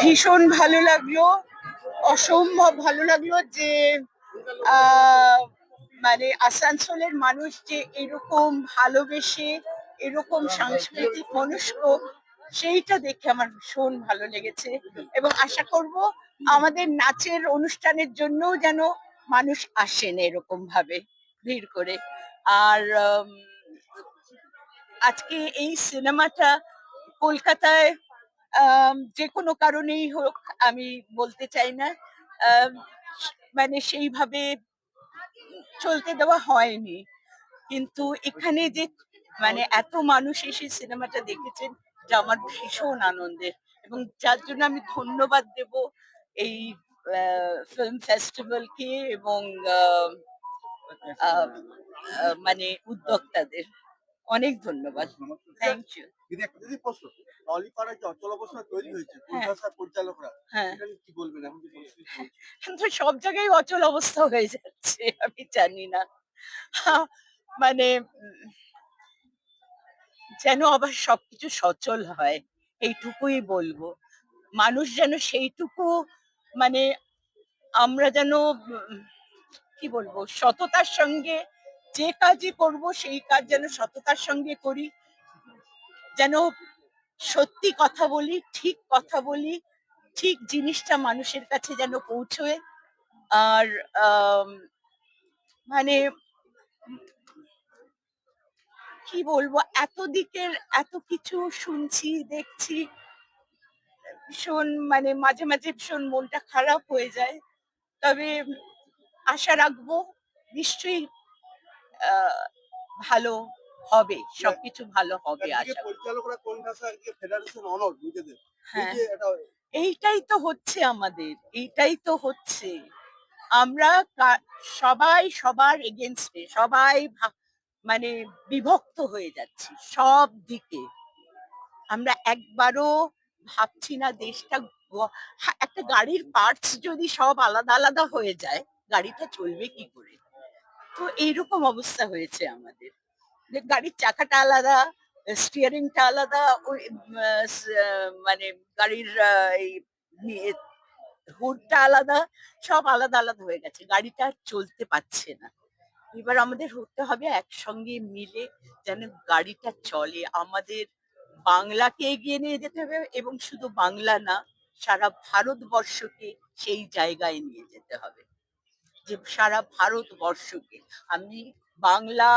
ভীষণ ভালো লাগল, অসম্ভব ভালো লাগল যে মানে আসানসোলের মানুষ যে এরকম ভালোবেসে, এরকম সাংস্কৃতিক মনস্ক, সেইটা দেখে আমার ভীষণ ভালো লেগেছে। এবং আশা করব আমাদের নাচের অনুষ্ঠানের জন্য যেন মানুষ আসেন এরকম ভাবে ভিড় করে। আর আজকে এই সিনেমাটা কলকাতায় যে কোনো কারণেই হোক, আমি বলতে চাই না। মানে সেইভাবে চলতে দেওয়া হয়নি। কিন্তু এখানে যে মানে এত মানুষ এসে সিনেমাটা দেখেছেন, যা আমার ভীষণ আনন্দের। এবং যার জন্য আমি ধন্যবাদ দেব এই ফিল্ম ফেস্টিভ্যালকে এবং মানে উদ্যোক্তাদের। অনেক ধন্যবাদ। থ্যাংক ইউ দিদি একটা দিদি প্রশ্ন টলিপাড়ায় যে অচল অবস্থা তৈরি হয়েছে হ্যাঁ। পরিচালকরা হ্যাঁ। কি বলবেন? এখন? কিন্তু সব জায়গায় অচল অবস্থা হয়ে যাচ্ছে আমি জানি না। মানে যেন আবার সবকিছু সচল হয় এইটুকুই বলব। মানুষ যেন সেইটুকু মানে আমরা যেন কি বলব সততার সঙ্গে যে কাজই করব, সেই কাজ যেন সততার সঙ্গে করি। যেন সত্যি কথা বলি, ঠিক কথা বলি, ঠিক জিনিসটা মানুষের কাছে যেন পৌঁছয়। আর মানে কি বলব, এত দিকের এত কিছু শুনছি, দেখছি, ভীষণ মানে মাঝে মাঝে ভীষণ মনটা খারাপ হয়ে যায়। তবে আশা রাখব, নিশ্চয়ই ভালো হবে সবকিছু ভালো হবে একদিকে আশা পরিচালকরা কোন ভাষা ফেডারেশন অনর নিজেদের? হ্যাঁ। এইটাই তো হচ্ছে আমাদের এইটাই তো হচ্ছে। আমরা সবাই সবার এগেনস্টে সবাই মানে বিভক্ত হয়ে যাচ্ছি সব দিকে। আমরা একবারও ভাবছি না দেশটা একটা গাড়ির পার্টস যদি সব আলাদা আলাদা হয়ে যায় গাড়িটা চলবে কি করে? তো এইরকম অবস্থা হয়েছে আমাদের। যে গাড়ির চাকাটা আলাদা স্টিয়ারিংটা আলাদা, ওই মানে গাড়ির এই হুডটা আলাদা, সব আলাদা আলাদা হয়ে গেছে। গাড়িটা চলতে পারছে না। এবার আমাদের হতে হবে একসঙ্গে মিলে যেন গাড়িটা চলে। আমাদের বাংলাকে এগিয়ে নিয়ে যেতে হবে এবং শুধু বাংলা না, সারা ভারতবর্ষকে সেই জায়গায় নিয়ে যেতে হবে। যে সারা ভারতবর্ষকে। আমি বাংলা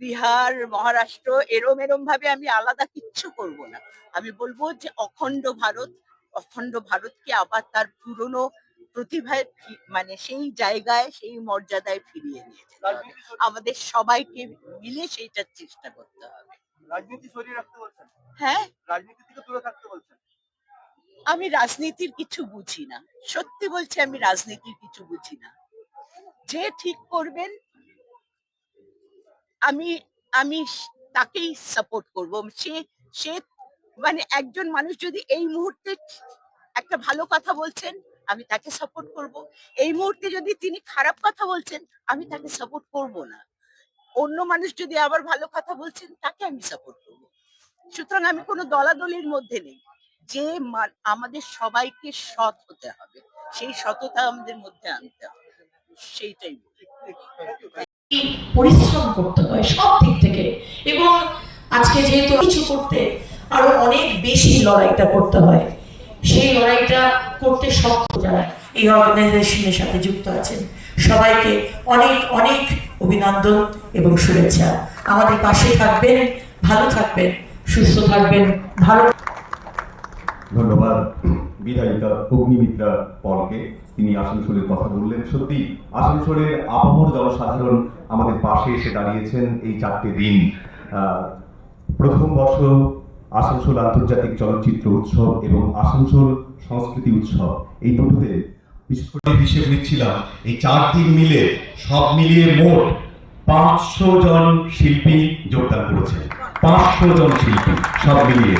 বিহার মহারাষ্ট্র এরম এরম ভাবে আমি আলাদা কিচ্ছু করব না। আমি বলব যে অখণ্ড ভারত অখণ্ড ভারতকে আবার তার পুরনো প্রতিভায় মানে সেই জায়গায় সেই মর্যাদায় ফিরিয়ে নিয়ে যেতে হবে। আমাদের সবাইকে মিলে সেইটার চেষ্টা করতে হবে। রাজনীতি সরিয়ে রাখতে বলছেন? হ্যাঁ? রাজনীতি থেকে দূরে থাকতে বলছেন? আমি রাজনীতির কিছু বুঝি না। সত্যি বলছি, আমি রাজনীতির কিছু বুঝি না। যে ঠিক করবেন, আমি আমি তাকেই সাপোর্ট করব। সে সে মানে একজন মানুষ যদি এই মুহূর্তে একটা ভালো কথা বলছেন, আমি তাকে সাপোর্ট করব। এই মুহূর্তে যদি তিনি খারাপ কথা বলছেন, আমি তাকে সাপোর্ট করব না। অন্য মানুষ যদি আবার ভালো কথা বলছেন, তাকে আমি সাপোর্ট করব। সুতরাং আমি কোনো দলাদলির মধ্যে নেই। যে আমাদের সবাইকে সৎ হতে হবে। সেই সততা আমাদের মধ্যে আনতে হবে। সেইটাই পরিশ্রম করতে হয় সব দিক থেকে। এবং আজকে যেহেতু কিছু করতে আরও অনেক বেশি লড়াইটা করতে হয়, সেই লড়াইটা করতে সক্ষম যারা এই অর্গানাইজেশনের সাথে যুক্ত আছেন, সবাইকে অনেক অনেক অভিনন্দন এবং শুভেচ্ছা। আমাদের পাশে থাকবেন, ভালো থাকবেন, সুস্থ থাকবেন, ভালো ধন্যবাদ। বিধায়িকা অগ্নিমিত্রা পলকে। তিনি আসানসোলের কথা বললেন। সত্যি, আসানসোলের আপামর জনসাধারণ আমাদের পাশে এসে দাঁড়িয়েছেন এই চারটে দিন। প্রথম বর্ষ আসানসোল আন্তর্জাতিক চলচ্চিত্র উৎসব এবং আসানসোল সংস্কৃতি উৎসব। এই দুটোতে বিশেষ করে হিসেব নিচ্ছিলাম। এই চার দিন মিলে সব মিলিয়ে মোট পাঁচশো জন শিল্পী যোগদান করেছে পাঁচশো জন শিল্পী সব মিলিয়ে।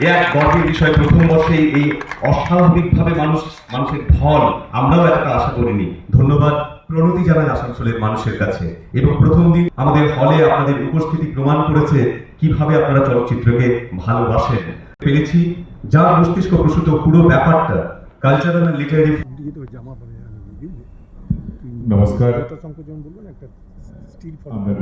এক গর্বের বিষয়। প্রথম বর্ষেই এই অস্বাভাবিকভাবে মানুষ মানুষের ঢল আমরাও একটা আশা করিনি। ধন্যবাদ প্রণতি জানাই আসানসোলের মানুষের কাছে। এবং প্রথম দিন আমাদের হলে আপনাদের উপস্থিতি প্রমাণ করেছে কীভাবে আপনারা চলচ্চিত্রকে ভালোবাসেন। পেরেছি। যার মস্তিষ্ক প্রসূত পুরো ব্যাপারটা। কালচারাল লিটারারি নমস্কার। আমরা